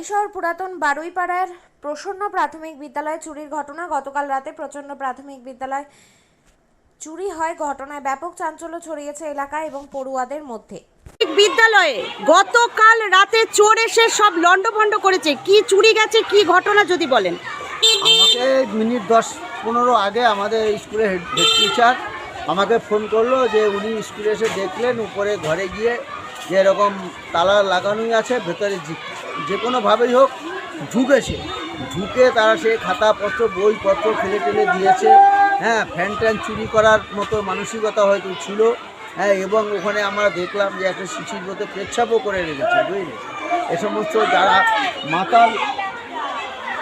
হালিশহর পুরাতন বারুইপাড়ার প্রসন্ন প্রাথমিক বিদ্যালয়ে চুরির ঘটনা। গতকাল রাতে প্রচণ্ড প্রাথমিক বিদ্যালয় চুরি হয় ঘটনায় ব্যাপক চাঞ্চল্য ছড়িয়েছে এলাকায় এবং পড়ুয়াদের মধ্যে। বিদ্যালয়ে গতকাল রাতে চোর এসে সব লন্ডভন্ড করেছে। কি চুরি গেছে কি ঘটনা যদি বলেন। আমাকে মিনিট দশ পনেরো আগে আমাদের স্কুলের হেড হেড টিচার আমাকে ফোন করল যে উনি স্কুলে এসে দেখলেন উপরে ঘরে গিয়ে যে এরকম তালা লাগানোই আছে ভেতরে যে- কোনোভাবেই হোক ঢুকেছে। ঢুকে তারা সে খাতাপত্র, বইপত্র ফেলে টেলে দিয়েছে। হ্যাঁ ফ্যান ট্যান চুরি করার মতো মানসিকতা হয়তো ছিল। হ্যাঁ এবং ওখানে আমরা দেখলাম যে একটা শিশির মতো পেচ্ছাপও করে রেখেছে, বুঝলি? এ সমস্ত যারা মাতাল,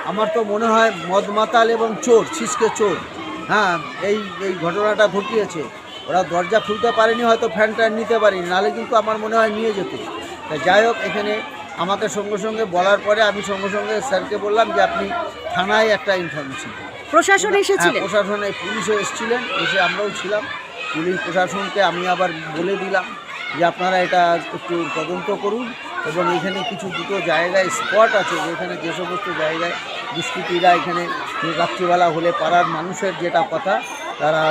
আমার তো মনে হয় মদ মাতাল এবং চোর ছিসকে চোর। হ্যাঁ এই এই ঘটনাটা ঘটিয়েছে। ওরা দরজা খুলতে পারেনি, হয়তো ফ্যান ট্যান নিতে পারেনি, নাহলে কিন্তু আমার মনে হয় নিয়ে যেত। যাই হোক, এখানে আমাকে সঙ্গে সঙ্গে বলার পরে আমি সঙ্গে সঙ্গে স্যারকে বললাম যে আপনি থানায় একটা ইনফরমেশন প্রশাসন হ্যাঁ এসেছিলেন? প্রশাসনে পুলিশও এসেছিলেন এসে আমরাও ছিলাম। পুলিশ প্রশাসনকে আমি আবার বলে দিলাম যে আপনারা এটা একটু তদন্ত করুন এবং এখানে কিছু দুটো জায়গায় স্পট আছে যেখানে যে সমস্ত জায়গায় দুষ্কৃতীরা এখানে রাত্রিবেলা হলে পাড়ার মানুষের যেটা কথা তারা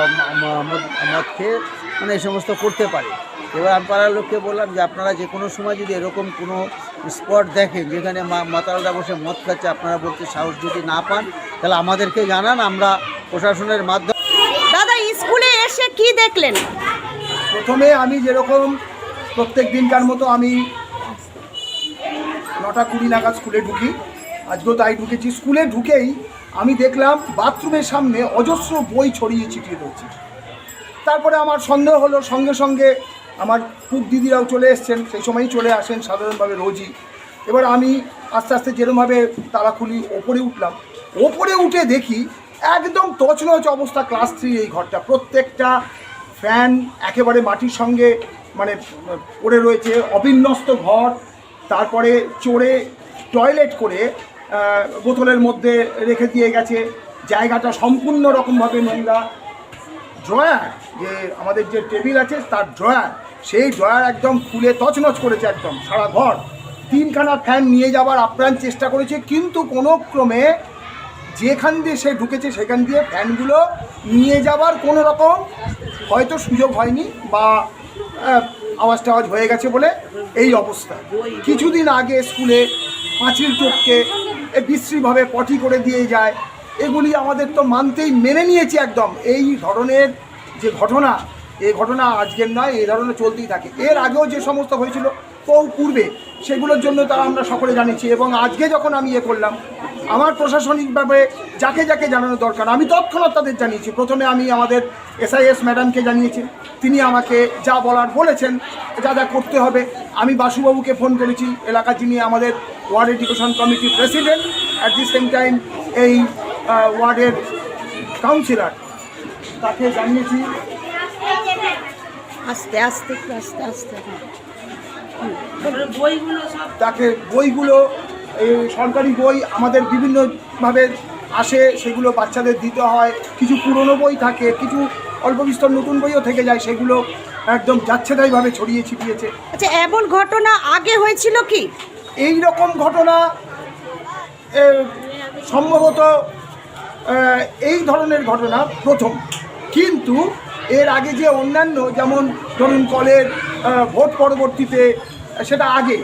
মদ খেয়ে মানে এই সমস্ত করতে পারে। এবার আমি পাড়ার লোককে বললাম যে আপনারা যে কোনো সময় যদি এরকম কোনো স্পট দেখেন যেখানে মা- মাতালরা বসে মদ খাচ্ছে আপনারা বলতে সাহস যদি না পান তাহলে আমাদেরকে জানান আমরা প্রশাসনের মাধ্যমে দাদা স্কুলে এসে কি দেখলেন? প্রথমে আমি যেরকম প্রত্যেক দিনকার মতো আমি নটা কুড়ি নাগাদ স্কুলে ঢুকি। আজকেও তাই ঢুকেছি। স্কুলে ঢুকেই আমি দেখলাম বাথরুমের সামনে অজস্র বই ছড়িয়ে ছিটিয়ে রয়েছে তারপরে আমার সন্দেহ হলো সঙ্গে সঙ্গে আমার খুব দিদিরাও চলে এসছেন, সেই সময়ই চলে আসেন সাধারণভাবে রোজই। এবার আমি আস্তে আস্তে যেরমভাবে তালা খুলি ওপরে উঠলাম, ওপরে উঠে দেখি একদম তছনছ অবস্থা ক্লাস থ্রি এই ঘরটা। প্রত্যেকটা ফ্যান একেবারে মাটির সঙ্গে মানে পড়ে রয়েছে, অবিন্যস্ত ঘর, তারপরে চড়ে টয়লেট করে বোতলের মধ্যে রেখে দিয়ে গেছে। জায়গাটা সম্পূর্ণ রকমভাবে নোংরা। ড্রয়ার, যে আমাদের যে টেবিল আছে, তার ড্রয়ার সেই ড্রয়ার একদম খুলে তছনছ করেছে একদম, সারা ঘর। তিনখানা ফ্যান নিয়ে যাওয়ার আপ্রাণ চেষ্টা করেছে, কিন্তু কোনো ক্রমে যেখান দিয়ে সে ঢুকেছে সেখান দিয়ে ফ্যানগুলো নিয়ে যাওয়ার কোনো রকম হয়তো সুযোগ হয়নি বা আওয়াজ টাওয়াজ হয়ে গেছে বলে এই অবস্থা। কিছুদিন আগে স্কুলে পাঁচিল এ বিশ্রীভাবে পটি করে দিয়ে যায়, এগুলি আমাদের তো মানতেই মেনে নিয়েছি একদম। এই ধরনের যে ঘটনা এই ঘটনা আজকের নয় এই ধরনের চলতেই থাকে। এর আগেও যে সমস্ত হয়েছিল কৌ পূর্বে সেগুলোর জন্য তারা আমরা সকলে জানিয়েছি এবং আজকে যখন আমি এ করলাম, আমার প্রশাসনিকভাবে যাকে যাকে জানানো দরকার, আমি তৎক্ষণাৎ তাদের জানিয়েছি। প্রথমে আমি আমাদের এসআইএস ম্যাডামকে জানিয়েছি, তিনি আমাকে যা বলার বলেছেন, যা যা করতে হবে। আমি বাসুবাবুকে ফোন করেছি এলাকা যিনি আমাদের ওয়ার্ড এডুকেশন কমিটির president at the same time এই ওয়ার্ডের কাউন্সিলর, তাকে জানিয়েছি। আস্তে আস্তে আস্তে আস্তে। হ্যাঁ। তাকে বইগুলো এই সরকারি বই আমাদের বিভিন্নভাবে আসে সেগুলো বাচ্চাদের দিতে হয়। কিছু পুরনো বই থাকে কিছু অল্প বিস্তর নতুন বইও থেকে যায় সেগুলো একদম যাচ্ছেতাইভাবে ছড়িয়ে ছিটিয়েছে। আচ্ছা এমন ঘটনা আগে হয়েছিল কি? এই রকম ঘটনা সম্ভবত এই ধরনের ঘটনা প্রথম। কিন্তু এর আগে যে অন্যান্য যেমন ধরুন কলের ভোট পরবর্তীতে সেটা আগে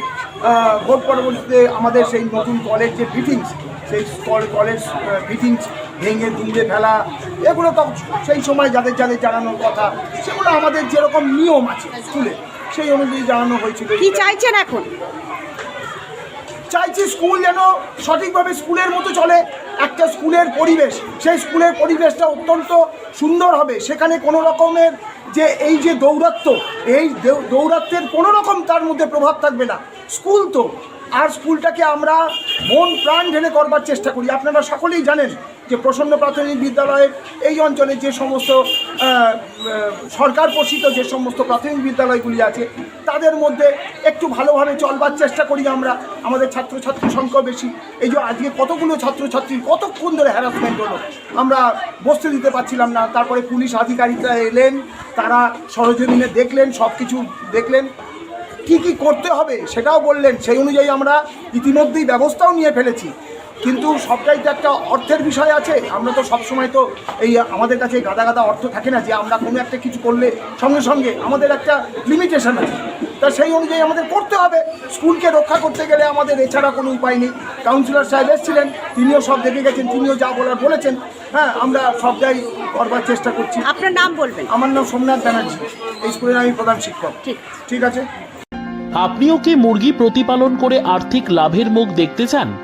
ভোট পরবর্তীতে আমাদের সেই নতুন কলের যে ফিটিংস সেই কল- কলের ফিটিংস ভেঙে দুমড়ে ফেলা এগুলো তো সেই সময় যাদের যাদের জানানোর কথা সেগুলো আমাদের যেরকম নিয়ম আছে স্কুলে সেই অনুযায়ী জানানো হয়েছিল। কি চাইছেন এখন? চাইছি স্কুল যেন সঠিকভাবে স্কুলের মতো চলে একটা স্কুলের পরিবেশ, সেই স্কুলের পরিবেশটা অত্যন্ত সুন্দর হবে। সেখানে কোনো রকমের যে এই যে দৌরাত্ম্য, এই দৌ- দৌরাত্ম্যের কোনো রকম তার মধ্যে প্রভাব থাকবে না। স্কুল তো, আর স্কুলটাকে আমরা মন প্রাণ ঢেলে করবার চেষ্টা করি। আপনারা সকলেই জানেন যে প্রসন্ন প্রাথমিক বিদ্যালয়ের এই অঞ্চলে যে সমস্ত সরকার পোষিত যে সমস্ত প্রাথমিক বিদ্যালয়গুলি আছে তাদের মধ্যে একটু ভালোভাবে চলবার চেষ্টা করি আমরা। আমাদের ছাত্রছাত্রী সংখ্যা বেশি। এই যে আজকে কতগুলো ছাত্রছাত্রীর কতক্ষণ ধরে হ্যারাসমেন্ট হলো? আমরা বসতে দিতে পারছিলাম না। তারপরে পুলিশ আধিকারিকরা এলেন, তারা সরজমিনে দেখলেন সব কিছু দেখলেন। কি কি করতে হবে সেটাও বললেন। সেই অনুযায়ী আমরা ইতিমধ্যেই ব্যবস্থাও নিয়ে ফেলেছি। কিন্তু সবটাই তো একটা অর্থের বিষয় আছে। আমরা তো সবসময় তো এই আমাদের কাছে গাদা গাদা অর্থ থাকে না যে আমরা কোনো একটা কিছু করলে সঙ্গে সঙ্গে আমাদের একটা লিমিটেশন আছে। তা সেই অনুযায়ী আমাদের করতে হবে। স্কুলকে রক্ষা করতে গেলে আমাদের এছাড়া কোনো উপায় নেই। কাউন্সিলর সাহেব এসেছিলেন তিনিও সব দেখে গেছেন তিনিও যা বলার বলেছেন। হ্যাঁ আমরা সবটাই করবার চেষ্টা করছি। আপনার নাম বলবেন? আমার নাম সোমনাথ ব্যানার্জি। এই স্কুলের আমি প্রধান শিক্ষক। ঠিক। ঠিক আছে? আপনিও কি মুরগি প্রতিপালন করে আর্থিক লাভের মুখ দেখতে চান?